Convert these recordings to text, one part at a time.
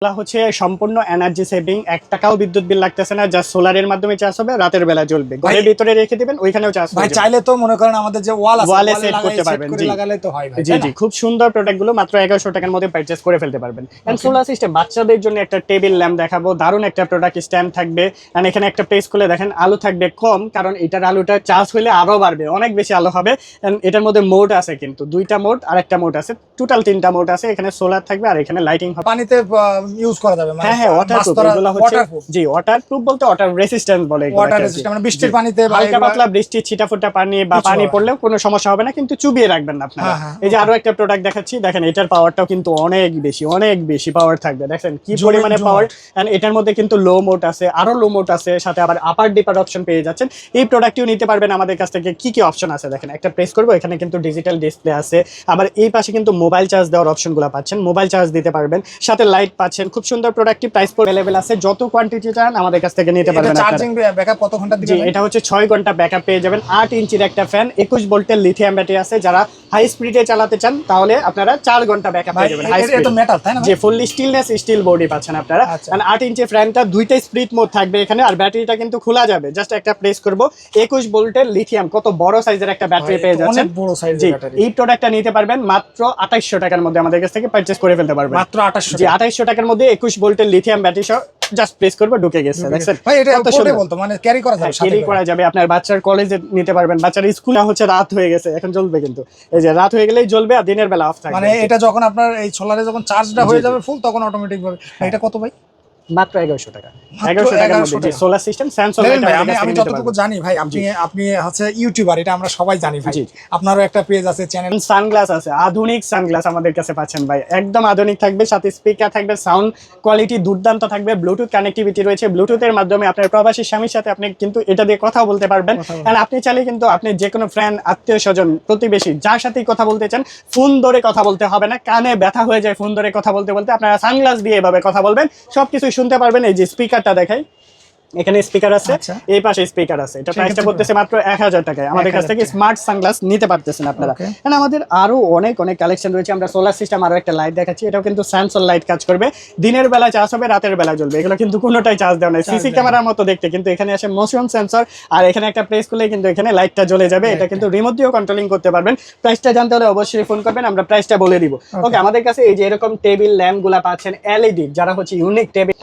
এগুলা হচ্ছে সম্পূর্ণ এনার্জি সেভিং এক টাকাও বিদ্যুৎ বিল লাগতেছে না যা সোলারের মাধ্যমে চার্জ হবে রাতের বেলা জ্বলবে। ঘরের ভিতরে রেখে দিবেন ওইখানেও চার্জ ভাই চাইলে তো মনে করেন আমাদের যে ওয়াল আছে set লাগাই করতে পারবেন, জি। লাগালে তো হয় ভাই জি জি খুব সুন্দর প্রোডাক্টগুলো মাত্র এগারোশো টাকার মধ্যে পারচেস করে ফেলতে পারবেন। এন্ড সোলার সিস্টেম বাচ্চাদের জন্য একটা টেবিল ল্যাম্প দেখাবো দারুণ একটা প্রোডাক্ট স্ট্যান্ড থাকবে। এন্ড এখানে একটা পেজ খুলে দেখেন আলু থাকবে কম কারণ এটার আলুটা চার্জ হলে আরও বাড়বে অনেক বেশি আলো হবে। And এটার মধ্যে মোড আছে কিন্তু দুইটা মোড আর একটা মোড আছে টোটাল তিনটা মোড আছে এখানে সোলার থাকবে আর এখানে লাইটিং হবে। পানিতে ইউজ করা যাবে মানে হ্যাঁ হ্যাঁ ওয়াটারপ্রুফ এগুলো হচ্ছে জি ওয়াটারপ্রুফ বলতে ওয়াটার রেসিস্ট্যান্স বলে ওয়াটার মানে বৃষ্টির পানিতে হালকা পাতলা বৃষ্টি ছিটাফোটা পানি বা পানি পড়লেও কোনো সমস্যা হবে না কিন্তু চুবিয়ে রাখবেন না আপনারা। হ্যাঁ, হ্যাঁ, এই যে আরও একটা প্রোডাক্ট দেখাচ্ছি দেখেন এটার পাওয়ারটাও কিন্তু অনেক বেশি অনেক বেশি পাওয়ার থাকবে। দেখেন কি পরিমাণে পাওয়ার এন্ড এটার মধ্যে কিন্তু লো মোড আছে আরও লো মোড আছে সাথে আবার আপার ডিপার অপশন পেয়ে যাচ্ছেন। এই প্রোডাক্টটিও নিতে পারবেন আমাদের কাছ থেকে। কি কি অপশন আছে? দেখেন একটা প্রেস করব এখানে কিন্তু ডিজিটাল ডিসপ্লে আছে। আবার এই পাশে কিন্তু মোবাইল চার্জ দেওয়ার অপশনগুলো পাচ্ছেন। মোবাইল চার্জ দিতে পারবেন সাথে লাইট পাচ্ছেন খুব সুন্দর প্রোডাক্টটি প্রাইস অ্যাভেলেবেল আছে। যত কোয়ান্টিটি চান আমাদের কাছ থেকে নিতে পারবেন। চার্জিং ব্যাকআপ কত ঘণ্টা দিবে এটা হচ্ছে ছয় ঘণ্টা ব্যাকআপ পেয়ে যাবেন। আট ইঞ্চির একটা ফ্যান একুশ ভোল্টের লিথিয়াম ব্যাটারি আছে। যারা হাই স্পিডে চালাতে চান তাহলে আপনারা চার ঘণ্টা ব্যাকআপ পেয়ে যাবেন। হাই এটা- মেটাল তাই না যে ফুললি স্টিলনেস স্টিল বডি পাচ্ছেন আপনারা। আচ্ছা। আর আট ইঞ্চি ফ্যানটা দুইটা স্প্রিট মোড থাকবে এখানে আর ব্যাটারিটা কিন্তু খোলা যাবে। জাস্ট একটা প্রেস করব। একুশ ভোল্টের লিথিয়াম কত বড় সাইজের একটা ব্যাটারি পেয়ে যাচ্ছেন। অনেক বড় সাইজের ব্যাটারি এই প্রোডাক্টটা নিতে পারবেন মাত্র আঠাইশশো টাকার মধ্যে আমাদের কাছ থেকে পারচেস করে ফেলতে পারবেন। মাত্র 2800 জি টাকা। আঠাইশশো টাকার মধ্যে একুশ ভোল্টের লিথিয়াম ব্যাটারি সহ জাস্ট প্রেস করবে ঢুকে গেছে। দেখছেন ভাই এটা কত সুন্দর। বলতো মানে ক্যারি করা যাবে ক্যারি করা। যাবে। আপনার বাচ্চার কলেজে নিতে পারবেন। বাচ্চার স্কুলে হচ্ছে রাত হয়ে গেছে এখন জ্বলবে কিন্তু। এই যে রাত হয়ে গেলেই জ্বলবে আর দিনের বেলা অফ থাকবে। মানে এটা যখন আপনার এই সোলারে যখন চার্জটা হয়ে। যাবে ফুল তখন অটোমেটিক ভাবে। এটা কত ভাই? মাত্র টাকা। মাত্র এগারোশো টাকার মধ্যে সোলার সিস্টেম স্যামসাং আমি আমি যতটুকু জানি ভাই আপনি আপনি হচ্ছে ইউটিউবার এটা আমরা সবাই জানি ভাই। আপনারও একটা পেজ আছে চ্যানেল সানগ্লাস আছে আধুনিক সানগ্লাস আমাদের কাছে পাচ্ছেন ভাই। একদম আধুনিক থাকবে সাথে স্পিকার থাকবে সাউন্ড কোয়ালিটি দুর্দান্ত থাকবে ব্লুটুথ কানেক্টিভিটি রয়েছে। ব্লুটুথের মাধ্যমে আপনার প্রবাসী স্বামীর সাথে আপনি কিন্তু এটা দিয়ে কথা বলতে পারবেন। আপনি চাইলে কিন্তু আপনি যে কোনো ফ্রেন্ড আত্মীয় স্বজন প্রতিবেশী যার সাথেই কথা বলতে চান ফোন ধরে কথা বলতে হবে না। কানে ব্যথা হয়ে যায় ফোন ধরে কথা বলতে বলতে। আপনারা সানগ্লাস দিয়ে এভাবে কথা বলবেন। সবকিছু শুনতে পারবেন এই যে স্পিকারটা দেখাই। এখানে স্পিকার আছে আচ্ছা। এই পাশে স্পিকার আছে। এটা প্রাইসটা পড়তেছে মাত্র এক হাজার টাকায়। আমাদের কাছ 1000 থেকে স্মার্ট সানগ্লাস নিতে পারতেছেন আপনারা। Okay. আমাদের আরও অনেক অনেক কালেকশন রয়েছে। আমরা সোলার সিস্টেম আরও একটা লাইট দেখাচ্ছি। এটাও কিন্তু স্যামসং লাইট কাজ করবে। দিনের বেলা চার্জ হবে রাতের বেলা জ্বলবে। এগুলো কিন্তু কোনোটাই চার্জ দেওয়া নাই। সিসি ক্যামেরার মতো দেখতে। কিন্তু এখানে আসে মোশন সেন্সর আর এখানে একটা প্রেস করলে কিন্তু এখানে লাইটটা জ্বলে যাবে। এটা কিন্তু রিমোট দিয়েও কন্ট্রোলিং করতে পারবেন। প্রাইসটা জানতে হলে অবশ্যই ফোন করবেন। আমরা প্রাইসটা বলে দিব। ওকে আমাদের কাছে এই যে এরকম টেবিল ল্যাম্পগুলা পাচ্ছেন এলইডি যারা হচ্ছে ইউনিক টেবিল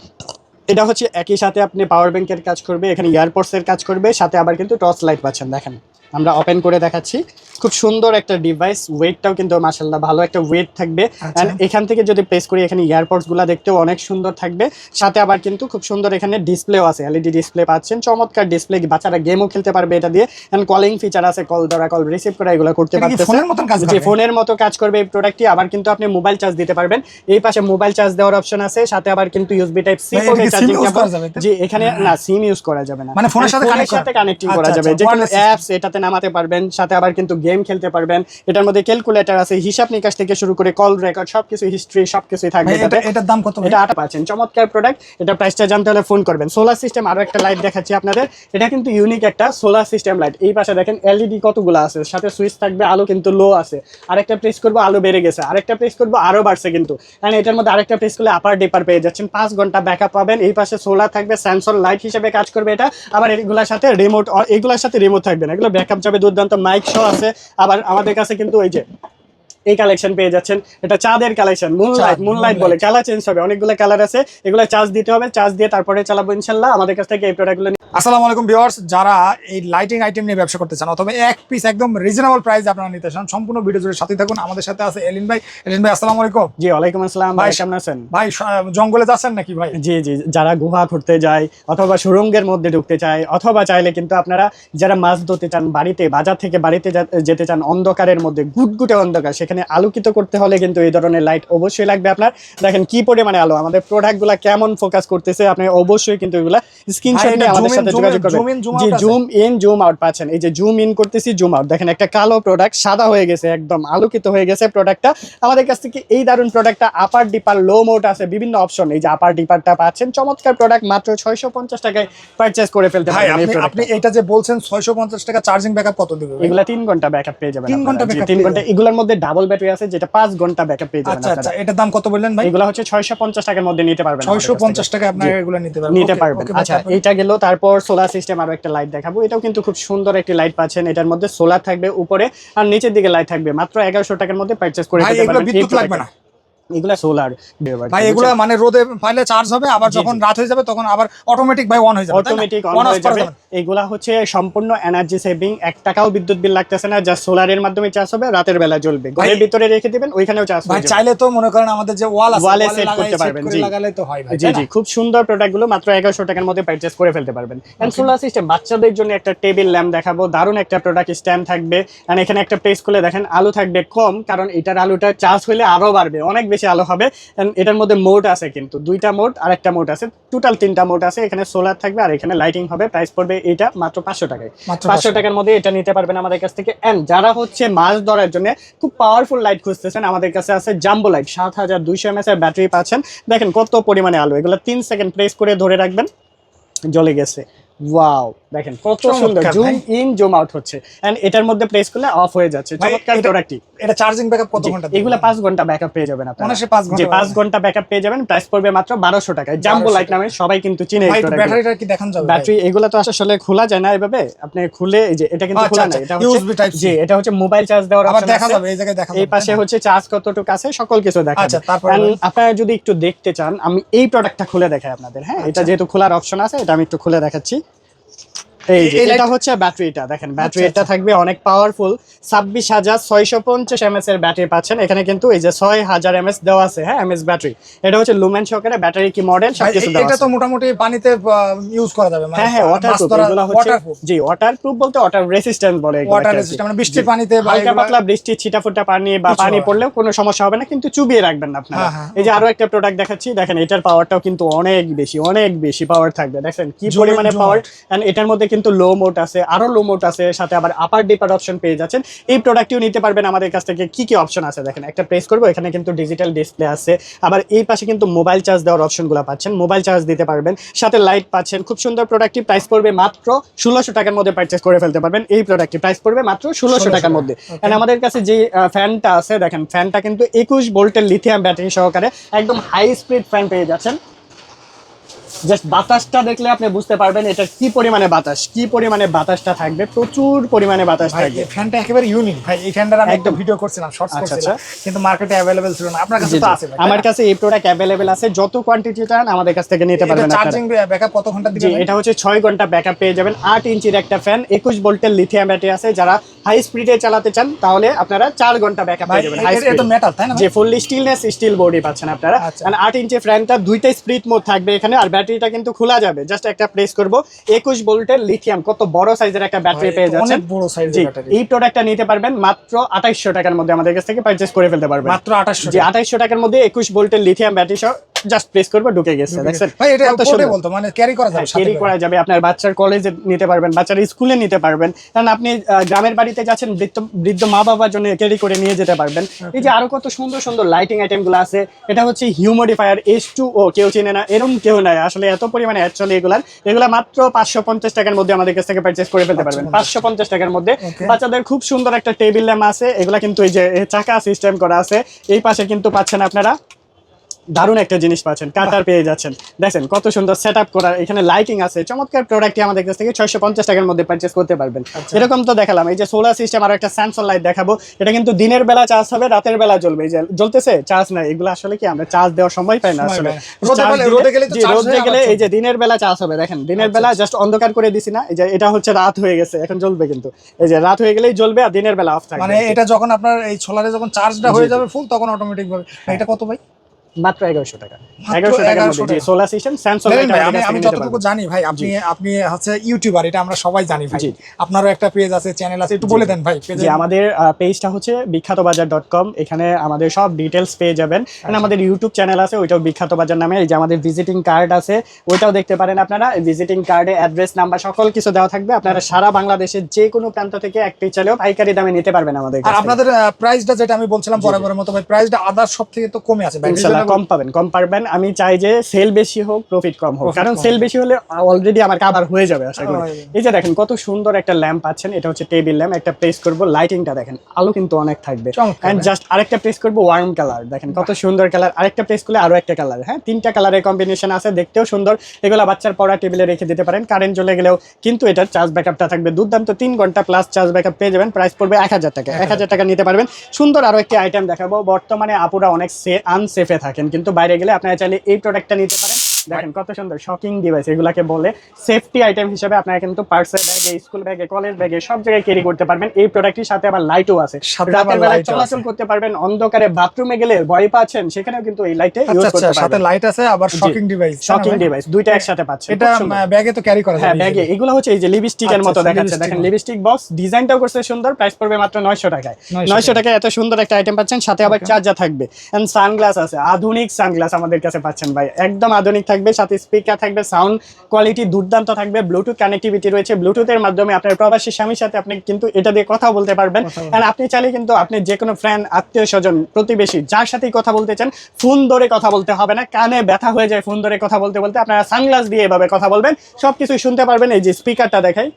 এটা হচ্ছে একই সাথে আপনি পাওয়ার ব্যাংকের কাজ করবে, এখানে এয়ারপোর্টস এর কাজ করবে, সাথে আবার কিন্তু টর্চ লাইট পাচ্ছেন, দেখেন। আমরা ওপেন করে দেখাচ্ছি। খুব সুন্দর একটা ডিভাইস ওয়েটটাও কিন্তু মাশাল্লাহ ভালো একটা ওয়েট থাকবে। আচ্ছা। এখান থেকে যদি প্রেস করি এখানে এয়ারপোর্টসগুলা দেখতেও অনেক সুন্দর থাকবে। সাথে আবার কিন্তু খুব সুন্দর এখানে ডিসপ্লেও আছে এলইডি ডিসপ্লে পাচ্ছেন। চমৎকার ডিসপ্লে বাচ্চারা গেমও খেলতে পারবে এটা দিয়ে। এন্ড কলিং ফিচার আছে কল ধরা কল রিসিভ করা এগুলো করতে এটা পারতেছে। ফোনের যে ফোনের মতো কাজ করবে এই প্রোডাক্টটি আবার কিন্তু আপনি মোবাইল চার্জ দিতে পারবেন। এই পাশে মোবাইল চার্জ দেওয়ার অপশন আছে। সাথে আবার কিন্তু ইউএসবি টাইপ সি এটা পোর্টে চার্জিং করা জি এখানে না সিম ইউজ করা যাবে না। মানে ফোনের সাথে connect করা? কানেক্টিং করা আচ্ছা, যাবে। আচ্ছা, যে কোনো অ্যাপস এটাতে নামাতে পারবেন সাথে আবার কিন্তু গেম খেলতে পারবেন। এটার মধ্যে ক্যালকুলেটর আছে হিসাব নিকাশ থেকে শুরু করে কল রেকর্ড সবকিছু হিস্ট্রি সবকিছুই থাকবে এটা এটার দাম কত এটা আটা পাচ্ছেন চমৎকার প্রোডাক্ট এটা প্রাইসটা জানতে হলে ফোন করবেন। সোলার সিস্টেম আরও একটা লাইট দেখাচ্ছি আপনাদের। এটা কিন্তু ইউনিক একটা সোলার সিস্টেম লাইট এই পাশে দেখেন এলইডি কতগুলো আছে। সাথে সুইচ থাকবে আলো কিন্তু লো আছে। আরেকটা প্রেস করব আলো বেড়ে গেছে। আরেকটা প্রেস করব আরও বাড়ছে কিন্তু। কারণ এটার মধ্যে আরেকটা প্রেস করলে আপার ডিপার পেয়ে যাচ্ছেন। পাঁচ ঘণ্টা ব্যাকআপ পাবেন। এই পাশে সোলার থাকবে স্যামসং লাইট হিসেবে কাজ করবে এটা। আবার এগুলোর সাথে রিমোট এগুলোর সাথে রিমোট থাকবে না। এগুলো ব্যাকআপ যাবে দুর্দান্ত মাইক শো আছে। আবার আমাদের কাছে কিন্তু ওই যে এই কালেকশন পেয়ে যাচ্ছেন। এটা চাঁদের কালেকশন মুনলাইট মুনলাইট বলে। কালার চেঞ্জ হবে অনেকগুলো কালার আছে। এগুলো চার্জ দিতে হবে চার্জ দিয়ে তারপরে চালাবো ইনশাল্লাহ। আমাদের কাছ থেকে এই প্রোডাক্টগুলো আসসালামু আলাইকুম ভিউয়ার্স যারা এই লাইটিং আইটেম নিয়ে ব্যবসা করতে চান অথবা এক পিস একদম রিজনেবল প্রাইস আপনারা নিতে চান সম্পূর্ণ ভিডিও জুড়ে সাথে থাকুন। আমাদের সাথে আছে এলিন ভাই। এলিন ভাই আসসালামু আলাইকুম। জি ওয়ালাইকুম আসসালাম। ভাই ভাই, কেমন আছেন? ভাই জঙ্গলে যাচ্ছেন নাকি ভাই? জি জি যারা গুহা ঘুরতে যায় অথবা সুরঙ্গের মধ্যে ঢুকতে চায় অথবা চাইলে কিন্তু আপনারা যারা মাছ ধরতে চান বাড়িতে বাজার থেকে বাড়িতে যেতে চান অন্ধকারের মধ্যে গুটগুটে অন্ধকার সেখানে আলোকিত করতে হলে কিন্তু এই ধরনের লাইট অবশ্যই লাগবে আপনার। দেখেন কি পরিমাণে আলো আমাদের প্রোডাক্টগুলো কেমন ফোকাস করতেছে আপনি অবশ্যই কিন্তু এগুলা স্ক্রিনশট নিয়ে আমাদের সাথে যোগাযোগ করবেন। জি জুম ইন জুম আউট পাচ্ছেন। এই যে জুম ইন করতেছি জুম আউট দেখেন একটা কালো প্রোডাক্ট সাদা হয়ে গেছে একদম আলোকিত হয়ে গেছে প্রোডাক্টটা আমাদের কাছ থেকে এই দারুণ প্রোডাক্টটা আপার ডিপার লো মোড আছে বিভিন্ন অপশন এই যে আপার ডিপারটা পাচ্ছেন চমৎকার প্রোডাক্ট মাত্র ছয়শো পঞ্চাশ টাকায় পারচেস করে ফেলতে এই আপনি আপনি এটা যে বলছেন ছয়শো পঞ্চাশ টাকা চার্জিং ব্যাকআপ কত দিবে? এগুলা তিন ঘণ্টা ব্যাকআপ পেয়ে যাবেন তিন ঘণ্টা জি, backup তিন ঘণ্টা এগুলোর মধ্যে ডাবল ব্যাটারি আছে যেটা পাঁচ ঘণ্টা ব্যাকআপ পেয়ে যাবেন আচ্ছা আচ্ছা। এটার দাম কত বললেন ভাই? এগুলো হচ্ছে ছয়শো পঞ্চাশ টাকার মধ্যে নিতে পারবেন আমাদের ছয়শো কাছ থেকে। পঞ্চাশ টাকা আপনারা এগুলো নিতে পারবেন। নিতে পারবেন। আচ্ছা? এটা গেল তারপর সোলার সিস্টেম আরও একটা লাইট দেখাবো। এটাও কিন্তু খুব সুন্দর একটি লাইট পাচ্ছেন। এটার মধ্যে সোলার থাকবে উপরে আর নিচের দিকে লাইট থাকবে। মাত্র এগারোশো টাকার মধ্যে পারচেজ করে ভাই এগুলো পারবেন। বিদ্যুৎ লাগবে না। এগুলা সোলার ভাই এগুলো মানে রোদে পাইলে চার্জ হবে আবার যখন রাত হয়ে যাবে তখন আবার অটোমেটিক ভাই অন হয়ে যাবে অটোমেটিক অন হয়ে যাবে। এগুলা হচ্ছে সম্পূর্ণ এনার্জি সেভিং এক টাকাও বিদ্যুৎ বিল লাগতেছে না যা সোলারের মাধ্যমে চার্জ হবে রাতের বেলা জ্বলবে। ঘরের ভিতরে রেখে দিবেন ওইখানেও চার্জ ভাই চাইলে তো মনে করেন আমাদের যে ওয়াল আছে set লাগাই করতে পারবেন, জি। লাগালে তো হয় ভাই জি জি। খুব সুন্দর প্রোডাক্টগুলো মাত্র এগারোশো টাকার মধ্যে পারচেস করে ফেলতে পারবেন। এন্ড সোলার সিস্টেম বাচ্চাদের জন্য একটা টেবিল ল্যাম্প দেখাবো দারুণ একটা প্রোডাক্ট স্ট্যান্ড থাকবে। এন্ড এখানে একটা প্রেস খুলে দেখেন আলো থাকবে কম কারণ এটার আলোটা চার্জ হলে আরও বাড়বে অনেক বেশি আলো হবে। এটার মধ্যে মোড আছে কিন্তু। দুইটা মোড আর একটা মোড আছে। টোটাল তিনটা মোড আছে। এখানে সোলার থাকবে আর এখানে লাইটিং হবে। প্রাইস পড়বে এটা মাত্র পাঁচশো টাকায়। পাঁচশো টাকার মধ্যে এটা নিতে পারবেন আমাদের কাছ থেকে। অ্যান্ড যারা হচ্ছে মাছ ধরার জন্য খুব পাওয়ারফুল লাইট খুঁজতেছেন আমাদের কাছে আছে জাম্বো লাইট সাত হাজার দুইশো এমএস এর ব্যাটারি পাচ্ছেন। দেখেন কত পরিমাণে আলো। এগুলো তিন সেকেন্ড প্রেস করে ধরে রাখবেন। জ্বলে গেছে। ওয়াও দেখেন কত সুন্দর জুম ইন জুম আউট হচ্ছে। এন্ড এটার মধ্যে প্রেস করলে অফ হয়ে যাচ্ছে। চমৎকার প্রোডাক্টটি এটা চার্জিং ব্যাকআপ কত ঘণ্টা? এগুলো পাঁচ ঘণ্টা ব্যাকআপ পেয়ে যাবেন আপনারা। অনায়াসে পাঁচ ঘণ্টা যে পাঁচ backup। ঘণ্টা ব্যাকআপ পেয়ে যাবেন। প্রাইস পড়বে মাত্র বারোশো টাকায়। জাম্বো লাইট নামে সবাই কিন্তু চিনে এই গুলো। ব্যাটারিটা কি দেখান যাবে? ব্যাটারি এগুলো তো আসলে খোলা যায় না এভাবে। আপনি খুলে এই যে এটা কিন্তু আচ্ছা, খোলা আচ্ছা, না এটা type C। জি এটা হচ্ছে মোবাইল চার্জ দেওয়ার আবার option দেখা যাবে এই জায়গায় দেখা এই পাশে হচ্ছে চার্জ কতটুকু আছে সকল কিছু দেখা আচ্ছা, তারপরে আপনারা যদি একটু দেখতে চান আমি এই প্রোডাক্টটা খুলে দেখাই আপনাদের। হ্যাঁ এটা যেহেতু খোলার অপশন আছে এটা আমি একটু খুলে দেখাচ্ছি। এই যে এটা হচ্ছে ব্যাটারিটা দেখেন আচ্ছা, ব্যাটারিটা থাকবে অনেক পাওয়ারফুল ছাব্বিশ হাজার ছয়শো পঞ্চাশ এমএস এর ব্যাটারি পাচ্ছেন। এখানে কিন্তু এই যে ছয় হাজার এমএস দেওয়া আছে হ্যাঁ এমএস ব্যাটারি এটা হচ্ছে লুমেন ব্যাটারি কি মডেল সবকিছু দেওয়া এটা তো মোটামুটি পানিতে ইউজ করা যাবে মানে হ্যাঁ হ্যাঁ ওয়াটারপ্রুফ জি ওয়াটারপ্রুফ বলতে ওয়াটার রেসিস্ট্যান্ট বলে ওয়াটার। রেজিস্ট্যান্ট মানে বৃষ্টির। পানিতে হালকা পাতলা বৃষ্টি ছিটাফোটা পানি বা পানি পড়লেও কোনো সমস্যা হবে না কিন্তু চুবিয়ে রাখবেন না আপনারা। হ্যাঁ, হ্যাঁ, এই যে আরও একটা প্রোডাক্ট দেখাচ্ছি দেখেন এটার পাওয়ারটাও কিন্তু অনেক বেশি অনেক বেশি পাওয়ার থাকবে। দেখেন কি পরিমাণে পাওয়ার এন্ড এটার মধ্যে কিন্তু লো মোট আছে আরও লো মোট আছে সাথে আবার আপার ডিপার অপশন পেয়ে যাচ্ছেন। এই প্রোডাক্টটিও নিতে পারবেন আমাদের কাছ থেকে। কি কি অপশন আছে দেখেন একটা প্রেস করব এখানে কিন্তু ডিজিটাল ডিসপ্লে আছে। আবার এই পাশে কিন্তু মোবাইল চার্জ দেওয়ার অপশনগুলো পাচ্ছেন মোবাইল চার্জ দিতে পারবেন। সাথে লাইট পাচ্ছেন খুব সুন্দর প্রোডাক্টটি প্রাইস পড়বে মাত্র ষোলোশো টাকার মধ্যে পারচেস করে ফেলতে পারবেন। এই প্রোডাক্টটি প্রাইস পড়বে মাত্র ষোলোশো টাকার মধ্যে। And আমাদের কাছে যে ফ্যানটা আছে দেখেন ফ্যানটা কিন্তু একুশ ভোল্টের লিথিয়াম ব্যাটারি সহকারে একদম হাই স্পিড ফ্যান পেয়ে যাচ্ছেন। জাস্ট বাতাসটা দেখলে আপনি বুঝতে পারবেন এটা কি পরিমাণে বাতাস কি পরিমাণে বাতাসটা থাকবে প্রচুর পরিমাণে বাতাস থাকবে। ফ্যানটা একেবারে ইউনিক ভাই এই ফ্যানটার আমি একটা ভিডিও করছিলাম শর্টস আচ্ছা, করছিলাম কিন্তু মার্কেটে অ্যাভেলেবেল ছিল না। আপনার কাছে তো আছে আমার কাছে এই প্রোডাক্ট অ্যাভেলেবেল আছে যত কোয়ান্টিটি চান আমাদের কাছ থেকে নিতে পারবেন আপনারা। চার্জিং ব্যাকআপ কত ঘণ্টা দিবে এটা হচ্ছে ছয় ঘণ্টা ব্যাকআপ পেয়ে যাবেন। আট ইঞ্চির একটা ফ্যান একুশ ভোল্টের লিথিয়াম ব্যাটারি আছে। যারা হাই স্পিডে চালাতে চান তাহলে আপনারা চার ঘণ্টা ব্যাকআপ পেয়ে যাবেন। হাই এটা- এটা তো মেটাল তাই না যে ফুললি স্টিলনেস স্টিল বডি পাচ্ছেন আপনারা। আচ্ছা। আর আট ইঞ্চি ফ্যানটা দুইটা স্প্লিট মোড থাকবে এখানে আর ব্যাটারিটা কিন্তু খোলা যাবে। জাস্ট একটা প্রেস করব। একুশ ভোল্টের লিথিয়াম কত বড় সাইজের একটা ব্যাটারি পেয়ে যাচ্ছেন। অনেক বড় সাইজের ব্যাটারি এই প্রোডাক্টটা নিতে পারবেন মাত্র আঠাইশশো টাকার মধ্যে আমাদের কাছ থেকে পারচেস করে ফেলতে পারবেন। মাত্র 2800 জি 2800 টাকার মধ্যে একুশ ভোল্টের লিথিয়াম ব্যাটারি সহ জাস্ট প্রেস করব ঢুকে গেছে দেখছেন? ভাই এটা সুন্দর। বলতো মানে ক্যারি করা যাবে ক্যারি করা। যাবে আপনার বাচ্চার কলেজে নিতে পারবেন বাচ্চার স্কুলে নিতে পারবেন। কারণ আপনি গ্রামের বাড়িতে যাচ্ছেন বৃদ্ধ বৃদ্ধ মা বাবার জন্য ক্যারি করে নিয়ে যেতে পারবেন। এই যে আরও কত সুন্দর সুন্দর লাইটিং আইটেমগুলো আছে এটা হচ্ছে হিউমোডিফায়ার এস টু ও কেউ চেনে না এরকম কেউ নাই। আসলে এত পরিমাণে অ্যাকচুয়ালি এগুলার এগুলা মাত্র পাঁচশো পঞ্চাশ টাকার মধ্যে আমাদের কাছ থেকে পারচেস করে ফেলতে পারবেন। পাঁচশো পঞ্চাশ টাকার মধ্যে। বাচ্চাদের খুব সুন্দর একটা টেবিল ল্যাম্প আছে এগুলা কিন্তু এই যে চাকা সিস্টেম করা আছে এই পাশে কিন্তু পাচ্ছেন আপনারা দারুণ একটা জিনিস পাচ্ছেন কাটার পেয়ে যাচ্ছেন। দেখেন কত সুন্দর সেট আপ করা এখানে লাইটিং আছে চমৎকার প্রোডাক্টটি আমাদের কাছ থেকে ছয়শো পঞ্চাশ টাকার মধ্যে পারচেস করতে পারবেন। আচ্ছা। এরকম তো দেখালাম এই যে সোলার সিস্টেম আর একটা স্যামসং লাইট দেখাবো এটা কিন্তু দিনের বেলা চার্জ হবে রাতের বেলা জ্বলবে। এই যে জ্বলতেছে চার্জ নাই এগুলো আসলে কি আমরা চার্জ দেওয়ার সময় পাই না আসলে। রোদে গেলে- হয়ে এই যে দিনের বেলা চার্জ হবে দেখেন দিনের বেলা জাস্ট অন্ধকার করে দিছি না এই যে এটা হচ্ছে রাত হয়ে গেছে এখন জ্বলবে কিন্তু। এই যে রাত হয়ে গেলেই জ্বলবে আর দিনের বেলা অফ থাকবে। মানে এটা যখন আপনার এই সোলারে যখন চার্জটা হয়ে যাবে ফুল তখন অটোমেটিক ভাবে এটা কত ভাই? মাত্র এগারোশো টাকা। মাত্র এগারোশো টাকার মধ্যে সোলার সিস্টেম স্যামসং আমি আমি যতটুকু জানি ভাই আপনি আপনি হচ্ছে ইউটিউবার এটা আমরা সবাই জানি ভাই। আপনারও একটা পেজ আছে চ্যানেল আছে একটু বলে দেন ভাই পেজে আমাদের পেজটা হচ্ছে বিখ্যাত বাজার ডট কম এখানে আমাদের সব ডিটেলস পেয়ে যাবেন। আচ্ছা। আমাদের ইউটিউব চ্যানেল আছে ওইটাও বিখ্যাত বাজার নামে। এই যে আমাদের ভিজিটিং কার্ড আছে ওইটাও দেখতে পারেন আপনারা। ভিজিটিং কার্ডে অ্যাড্রেস নাম্বার সকল কিছু দেওয়া থাকবে। আপনারা সারা বাংলাদেশের যে কোনো প্রান্ত থেকে এক পিস চাইলেও পাইকারি দামে নিতে পারবেন আমাদের আর। আপনাদের প্রাইসটা যেটা আমি বলছিলাম বরাবরের মতো ভাই প্রাইসটা আদার সব থেকে তো কমে আছে ভাই। কম পাবেন। কম পারবেন। আমি চাই যে সেল বেশি হোক প্রফিট কম হোক। কারণ সেল বেশি হলে অলরেডি আমার কাভার হয়ে যাবে আশা করি। এই যে দেখেন কত সুন্দর একটা ল্যাম্প পাচ্ছেন এটা হচ্ছে টেবিল ল্যাম্প একটা প্রেস করব লাইটিংটা দেখেন আলো কিন্তু অনেক থাকবে। এন্ড জাস্ট আরেকটা প্রেস করব ওয়ার্ম কালার দেখেন কত সুন্দর কালার আরেকটা প্রেস করলে আরও একটা কালার হ্যাঁ তিনটা কালারের কম্বিনেশন আছে দেখতেও সুন্দর। এগুলো বাচ্চার পড়া টেবিলে রেখে দিতে পারেন। কারেন্ট চলে গেলেও কিন্তু এটার চার্জ ব্যাকআপটা থাকবে। দুর্দান্ত তিন ঘণ্টা প্লাস চার্জ ব্যাকআপ পেয়ে যাবেন। প্রাইস পড়বে এক হাজার টাকা। এক হাজার টাকা নিতে পারবেন। সুন্দর আরও একটি আইটেম দেখাবো। বর্তমানে আপুরা অনেক আনসেফে থাকেন। কিন্তু বাইরে গেলে আপনারা চাইলে এই প্রোডাক্টটা নিতে পারেন। দেখেন কত সুন্দর শকিং ডিভাইস এগুলাকে বলে সেফটি আইটেম হিসেবে আপনারা কিন্তু পার্সেল ব্যাগে স্কুল ব্যাগে কলেজ ব্যাগে সব জায়গায় ক্যারি করতে পারবেন। এই প্রোডাক্টের সাথে আবার লাইটও আছে। রাতের বেলায় চলাচল করতে পারবেন অন্ধকারে বাথরুমে গেলে ভয় পাচ্ছেন সেখানেও কিন্তু এই লাইটে ইউজ আচ্ছা আচ্ছা সাথে লাইট আছে আবার শকিং ডিভাইস শকিং ডিভাইস দুইটা একসাথে পাচ্ছেন এটা ব্যাগে তো ক্যারি করা হ্যাঁ ব্যাগে এগুলো হচ্ছে এই যে লিপস্টিকের আচ্ছা, মতো আচ্ছা, দেখাচ্ছে। দেখেন লিপস্টিক বক্স ডিজাইনটাও করছে সুন্দর প্রাইস পড়বে মাত্র নয়শো টাকায়। 900 নয়শো টাকায় এত সুন্দর একটা আইটেম পাচ্ছেন সাথে আবার চার্জার থাকবে। এন্ড সানগ্লাস আছে আধুনিক সানগ্লাস আমাদের কাছে পাচ্ছেন ভাই একদম আধুনিক থাকবে সাথে স্পিকার থাকবে সাউন্ড কোয়ালিটি দুর্দান্ত থাকবে ব্লুটুথ কানেক্টিভিটি রয়েছে। ব্লুটুথের মাধ্যমে আপনার প্রবাসী স্বামীর সাথে আপনি কিন্তু এটা দিয়ে কথা বলতে পারবেন। কারণ আপনি চাইলে কিন্তু আপনি যে কোনো ফ্রেন্ড আত্মীয় স্বজন প্রতিবেশী যার সাথেই কথা বলতে চান ফোন ধরে কথা বলতে হবে না। কানে ব্যথা হয়ে যায় ফোন ধরে কথা বলতে বলতে। আপনারা সানগ্লাস দিয়ে এভাবে কথা বলবেন। সব সবকিছু শুনতে পারবেন। এই যে স্পিকারটা দেখাই।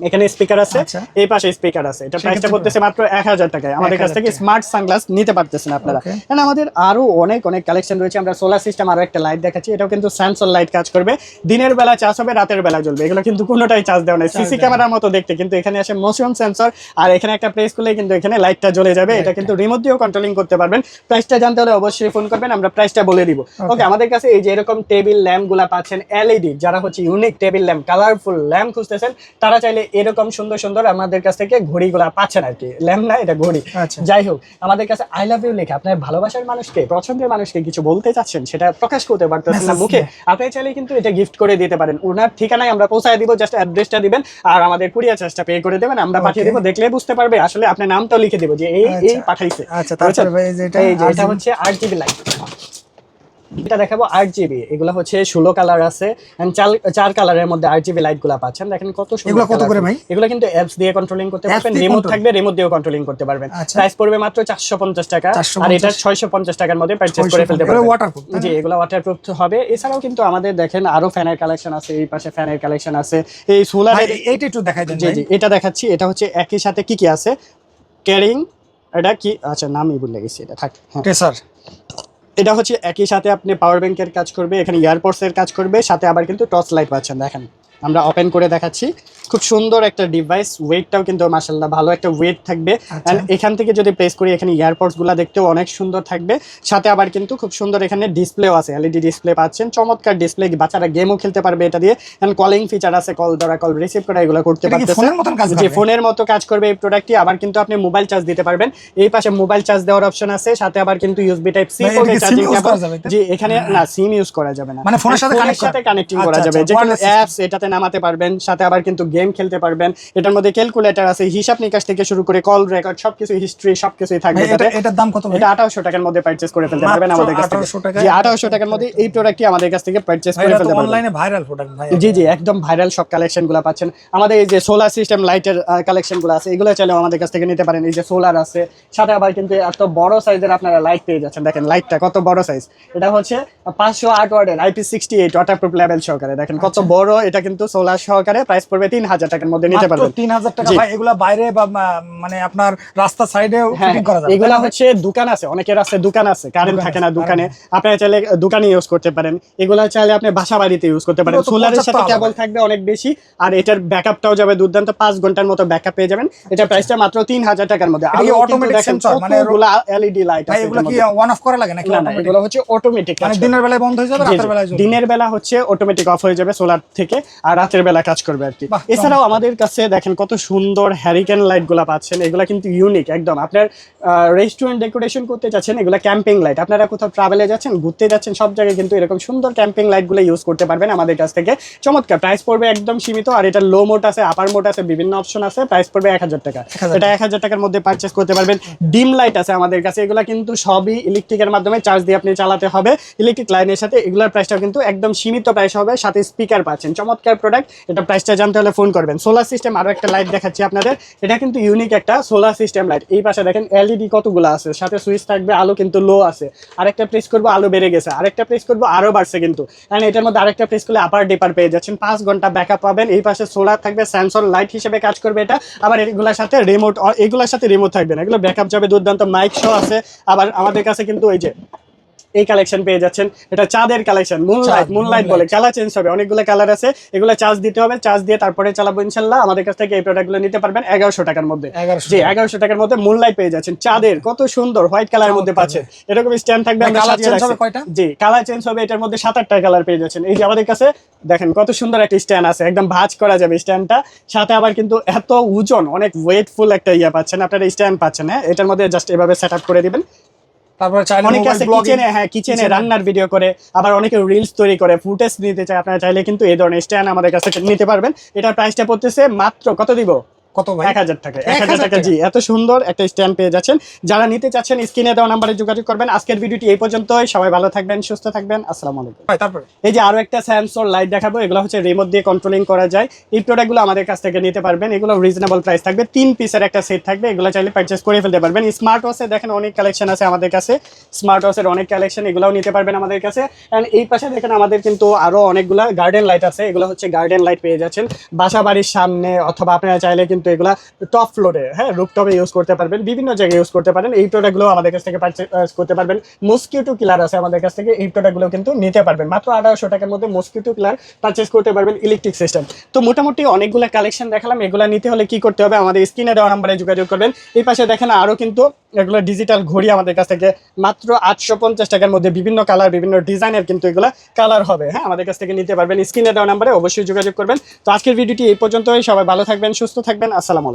এখানে স্পিকার আছে আচ্ছা। এই পাশে স্পিকার আছে। এটা প্রাইসটা করতেছে মাত্র এক হাজার টাকায়। আমাদের কাছ থেকে স্মার্ট সানগ্লাস নিতে পারতেছেন আপনারা. এন্ড আমাদের আরও অনেক অনেক কালেকশন রয়েছে। আমরা সোলার সিস্টেম আরও একটা লাইট দেখাচ্ছি। এটাও কিন্তু স্যামসং লাইট কাজ করবে। দিনের বেলা চার্জ হবে রাতের বেলা জ্বলবে। এগুলো কিন্তু কোনোটাই চার্জ দেওয়া নাই। সিসি ক্যামেরার মতো দেখতে। কিন্তু এখানে আসে মোশন সেন্সর আর এখানে একটা প্রেস করলে কিন্তু এখানে লাইটটা জ্বলে যাবে। এটা কিন্তু রিমোট দিয়েও কন্ট্রোলিং করতে পারবেন। প্রাইসটা জানতে হলে অবশ্যই ফোন করবেন। আমরা প্রাইসটা বলে দিব। ওকে আমাদের কাছে এই যে এরকম টেবিল ল্যাম্পগুলা পাচ্ছেন এলইডি যারা হচ্ছে unique table lamp colourful lamp খুঁজতেছেন তারা চাইলে এরকম সুন্দর সুন্দর আমাদের কাছ থেকে ঘড়িগুলা পাচ্ছেন আর কি ল্যাম্প না এটা ঘড়ি। আচ্ছা। যাই হোক আমাদের কাছে আই লাভ ইউ লেখা আপনার ভালোবাসার মানুষকে পছন্দের মানুষকে কিছু বলতে চাচ্ছেন সেটা প্রকাশ করতে পারতেছেন না মুখে আপনি চাইলে কিন্তু এটা গিফট করে দিতে পারেন। ওনার ঠিকানায় আমরা পৌঁছায় দিব জাস্ট অ্যাড্রেসটা দিবেন আর আমাদের কুরিয়ার চার্জটা পে করে দেবেন আমরা পাঠিয়ে. দিব দেখলে বুঝতে পারবে আসলে আপনার নামটাও লিখে দেবো যে এই এই আচ্ছা। পাঠাইছে। আচ্ছা, তারপরে ভাই এটা এই যে এটা 8GB হচ্ছে আট জিবি লাইট এটা দেখাবো আট জিবি এগুলো হচ্ছে ষোলো কালার আছে চার- কালারের মধ্যে আট জিবি লাইটগুলা পাচ্ছেন। দেখেন কত সুন্দর কত করে ভাই? এগুলো কিন্তু অ্যাপস দিয়ে কন্ট্রোলিং করতে পারবেন রিমোট থাকবে রিমোট দিয়েও কন্ট্রোলিং করতে পারবেন। আচ্ছা। প্রাইস পড়বে মাত্র চারশো পঞ্চাশ টাকা আর এটা ছয়শো পঞ্চাশ টাকার মধ্যে পারচেস করে ফেলতে 650 পারবেন। না? জি এগুলো ওয়াটারপ্রুফ হবে। এছাড়াও কিন্তু আমাদের দেখেন আরও ফ্যানের কালেকশন আছে এই পাশে ফ্যানের কালেকশন আছে। এই ভাই, সোলারের এইটা একটু দেখাই দেন জি জি এটা দেখাচ্ছি। এটা হচ্ছে একই সাথে কি কি আছে? ক্যারিং এটা কি আচ্ছা নামই ভুলে গেছি এটা থাক হ্যাঁ। টেসার এটা হচ্ছে একই সাথে আপনি পাওয়ার ব্যাংকের কাজ করবে, এখানে এয়ারপোর্টস এর কাজ করবে, সাথে আবার কিন্তু টর্চ লাইট পাচ্ছেন, দেখেন। আমরা ওপেন করে দেখাচ্ছি। খুব সুন্দর একটা ডিভাইস ওয়েটটাও কিন্তু মাসাল্লাহ ভালো একটা ওয়েট থাকবে। আচ্ছা। এখান থেকে যদি প্রেস করি এখানে এয়ারপোর্টসগুলা দেখতেও অনেক সুন্দর থাকবে। সাথে আবার কিন্তু খুব সুন্দর এখানে ডিসপ্লেও আছে এলইডি ডিসপ্লে পাচ্ছেন। চমৎকার ডিসপ্লে বাচ্চারা গেমও খেলতে পারবে এটা দিয়ে। এন্ড কলিং ফিচার আছে কল ধরা কল রিসিভ করা এগুলো করতে পারতেছে। ফোনের যে ফোনের মতো কাজ করবে এই প্রোডাক্টটি আবার কিন্তু আপনি মোবাইল চার্জ দিতে পারবেন। এই পাশে মোবাইল চার্জ দেওয়ার অপশন আছে সাথে আবার কিন্তু ইউএসবি টাইপ সি পোর্টে চার্জিং যাবে, জি এখানে না সিম ইউজ করা যাবে না। মানে ফোনের সাথে কানেক্টিং করা? আচ্ছা, যাবে। আচ্ছা, যে কোনো অ্যাপস এটাতে নামাতে পারবেন সাথে আবার কিন্তু গেম খেলতে পারবেন। এটার মধ্যে ক্যালকুলেটর আছে হিসাব নিকাশ থেকে শুরু করে কল রেকর্ড সবকিছু হিস্ট্রি সবকিছুই থাকবে এটা এটার দাম কত এটা আঠারোশো টাকার মধ্যে পারচেস করে ফেলতে পারবেন আমাদের কাছ থেকে। 1800 টাকায়? জি আঠারোশো টাকার মধ্যে এই প্রোডাক্টটি আমাদের কাছ থেকে পারচেস করে ফেলতে পারবেন। অনলাইনে ভাইরাল প্রোডাক্ট ভাই জি জি একদম ভাইরাল সব কালেকশনগুলো পাচ্ছেন। আমাদের এই যে সোলার সিস্টেম লাইটের কালেকশনগুলো আছে এগুলো চাইলেও আমাদের কাছ থেকে নিতে পারেন। এই যে সোলার আছে সাথে আবার কিন্তু এত বড় সাইজের আপনারা লাইট পেয়ে যাচ্ছেন। দেখেন লাইটটা কত বড় সাইজ এটা হচ্ছে পাঁচশো আট ওয়ার্ডের IP sixty eight waterproof level সহকারে। দেখেন কত বড় এটা কিন্তু সোলার সহকারে প্রাইস পড়বে তিন হাজার টাকার মধ্যে নিতে পারবেন। তিন হাজার টাকা। ভাই এগুলা বাইরে বা মানে আপনার রাস্তা সাইডেও হ্যাঁ করা যাবে এগুলা হচ্ছে দোকান আছে অনেকের আছে দোকান আছে কারেন্ট থাকে না দোকানে। আপনারা চাইলে দোকানে ইউজ করতে পারেন। এগুলা চাইলে আপনি বাসা বাড়িতে ইউজ করতে পারেন। সোলারের সাথে কেবল থাকবে অনেক বেশি আর এটার ব্যাকআপটাও যাবে দুর্দান্ত পাঁচ ঘণ্টার মতো ব্যাকআপ পেয়ে যাবেন। এটা প্রাইসটা মাত্র তিন হাজার টাকার মধ্যে। এটা কি আলো দেখেন মানে কতগুলা এলইডি লাইট আছে এগুলো কি। ওয়ান অফ করা লাগে নাকি না এগুলো হচ্ছে অটোমেটিক মানে দিনের বেলায় বন্ধ হয়ে যাবে রাতের বেলায় দিনের বেলা হচ্ছে অটোমেটিক অফ হয়ে যাবে সোলার থেকে আর রাতের বেলা কাজ করবে আর কি। এছাড়াও আমাদের কাছে দেখেন কত সুন্দর হ্যারিকেন লাইটগুলা পাচ্ছেন এগুলা কিন্তু ইউনিক একদম। আপনার রেস্টুরেন্ট ডেকোরেশন করতে চাচ্ছেন এগুলা ক্যাম্পিং লাইট আপনারা কোথাও ট্রাভেলে যাচ্ছেন ঘুরতে যাচ্ছেন সব জায়গায় কিন্তু এরকম সুন্দর ক্যাম্পিং লাইটগুলো ইউজ করতে পারবেন আমাদের কাছ থেকে। চমৎকার প্রাইস পড়বে একদম সীমিত আর এটা লো মোড আছে আপার মোড আছে বিভিন্ন অপশন আছে প্রাইস পড়বে এক হাজার টাকা। এটা এক হাজার টাকার মধ্যে পারচেস করতে পারবেন। ডিম লাইট আছে আমাদের কাছে এগুলা কিন্তু সবই ইলেকট্রিকের মাধ্যমে চার্জ দিয়ে আপনি চালাতে হবে। ইলেকট্রিক লাইনের সাথে এগুলোর প্রাইসটাও কিন্তু একদম সীমিত প্রাইস হবে সাথে স্পিকার পাচ্ছেন। চমৎকার চমৎকার প্রোডাক্ট এটা প্রাইসটা জানতে হলে ফোন করবেন। সোলার সিস্টেম আরও একটা লাইট দেখাচ্ছি আপনাদের। এটা কিন্তু ইউনিক একটা সোলার সিস্টেম লাইট এই পাশে দেখেন এলইডি কতগুলো আছে? সাথে সুইচ থাকবে, আলো কিন্তু লো আছে। আরেকটা প্রেস করব, আলো বেড়ে গেছে। আরেকটা প্রেস করব, আরও বাড়ছে কিন্তু। কারণ এটার মধ্যে আরেকটা প্রেস করলে আপার ডিপার পেয়ে যাচ্ছেন। পাঁচ ঘণ্টা ব্যাকআপ পাবেন। এই পাশে সোলার থাকবে সেন্সর লাইট হিসেবে কাজ করবে এটা। আবার এগুলোর সাথে রিমোট এগুলোর সাথে রিমোট থাকবে না। এগুলো ব্যাকআপ যাবে, দুর্দান্ত মাইক শো আছে। আবার আমাদের কাছে কিন্তু ওই যে এই কালেকশন পেয়ে যাচ্ছেন। এটা চাঁদের কালেকশন মুনলাইট মুনলাইট বলে। কালার চেঞ্জ হবে অনেকগুলো কালার আছে। এগুলো চার্জ দিতে হবে চার্জ দিয়ে তারপরে চালাবো ইনশাল্লাহ। আমাদের কাছ থেকে এই প্রোডাক্টগুলো নিতে পারবেন এগারোশো টাকার মধ্যে। জি এগারোশো টাকার মধ্যে মুনলাইট পেয়ে যাচ্ছেন। চাঁদের কত সুন্দর হোয়াইট কালারের মধ্যে। পাচ্ছেন এরকম স্ট্যান্ড থাকবে? জি কালার চেঞ্জ হবে এটার মধ্যে সাত আটটা কালার পেয়ে যাচ্ছেন। এই যে আমাদের কাছে দেখেন কত সুন্দর একটা স্ট্যান্ড আছে। একদম ভাঁজ করা যাবে স্ট্যান্ডটা সাথে আবার কিন্তু এত ওজন অনেক ওয়েটফুল একটা ইয়ে পাচ্ছেন। আপনারা স্ট্যান্ড পাচ্ছেন হ্যাঁ? এটার মধ্যে জাস্ট এভাবে সেট করে দিবেন। তারপরে চাইলে অনেকে আছে কিচেনে হ্যাঁ কিচেনে রান্নার ভিডিও করে আবার অনেকে রিলস তৈরি করে ফুটেজ নিতে চায়। আপনারা চাইলে কিন্তু এই ধরনের স্ট্যান্ড আমাদের কাছে থেকে নিতে পারবেন। এটার প্রাইসটা পড়তেছে মাত্র কত দিব? কত ভাই? এক হাজার টাকা 1000 টাকা। জি এত সুন্দর একটা স্ট্যান্ড পেয়ে যাচ্ছেন। যারা নিতে চাচ্ছেন স্ক্রিনে দেওয়া নাম্বারে যোগাযোগ করবেন। আজকের ভিডিওটি এই পর্যন্তই। সবাই ভালো থাকবেন সুস্থ থাকবেন। আসসালামু আলাইকুম। ভাই তারপরে? এই যে আরও একটা স্যামসং লাইট দেখাবো এগুলো হচ্ছে রিমোট দিয়ে কন্ট্রোলিং করা যায়। এই প্রোডাক্টগুলো আমাদের কাছ থেকে নিতে পারবেন। এগুলো রিজনেবল প্রাইস থাকবে। তিন পিসের একটা সেট থাকবে। এগুলো চাইলে পারচেস করে ফেলতে পারবেন। স্মার্ট ওয়াচে দেখেন অনেক কালেকশন আছে আমাদের কাছে। স্মার্ট ওয়াচের অনেক কালেকশন এগুলোও নিতে পারবেন আমাদের কাছে। অ্যান্ড এই পাশে দেখেন আমাদের কিন্তু আরও অনেকগুলো গার্ডেন লাইট আছে। এগুলো হচ্ছে গার্ডেন লাইট পেয়ে যাচ্ছেন। বাসা বাড়ির সামনে অথবা আপনারা চাইলে কিন্তু এগুলা টপ ফ্লোরে হ্যাঁ রুপটপে ইউজ করতে পারবেন, বিভিন্ন জায়গায় ইউজ করতে পারেন। এই প্রোডাক্টগুলো আমাদের কাছ থেকে পারচেস করতে পারবেন। মস্কিউটো কিলার আছে আমাদের কাছ থেকে, এই প্রোডাক্টগুলো কিন্তু নিতে পারবেন। মাত্র আঠারোশো টাকার মধ্যে মস্কিউটো কিলার পারচেস করতে পারবেন ইলেকট্রিক সিস্টেম তো মোটামুটি অনেকগুলো কালেকশন দেখালাম। এগুলো নিতে হলে কি করতে হবে? আমাদের স্ক্রিনে দেওয়া নাম্বারে যোগাযোগ করবেন। এই পাশে দেখেন আরও কিন্তু এগুলো ডিজিটাল ঘড়ি আমাদের কাছ থেকে মাত্র আটশো পঞ্চাশ টাকার মধ্যে বিভিন্ন কালার বিভিন্ন ডিজাইনের কিন্তু এগুলো কালার হবে। হ্যাঁ আমাদের কাছ থেকে নিতে পারবেন। স্ক্রিনে দেওয়া নাম্বারে অবশ্যই যোগাযোগ করবেন। তো আজকের ভিডিওটি এই পর্যন্তই। সবাই ভালো থাকবেন, সুস্থ থাকবেন। আসসালামু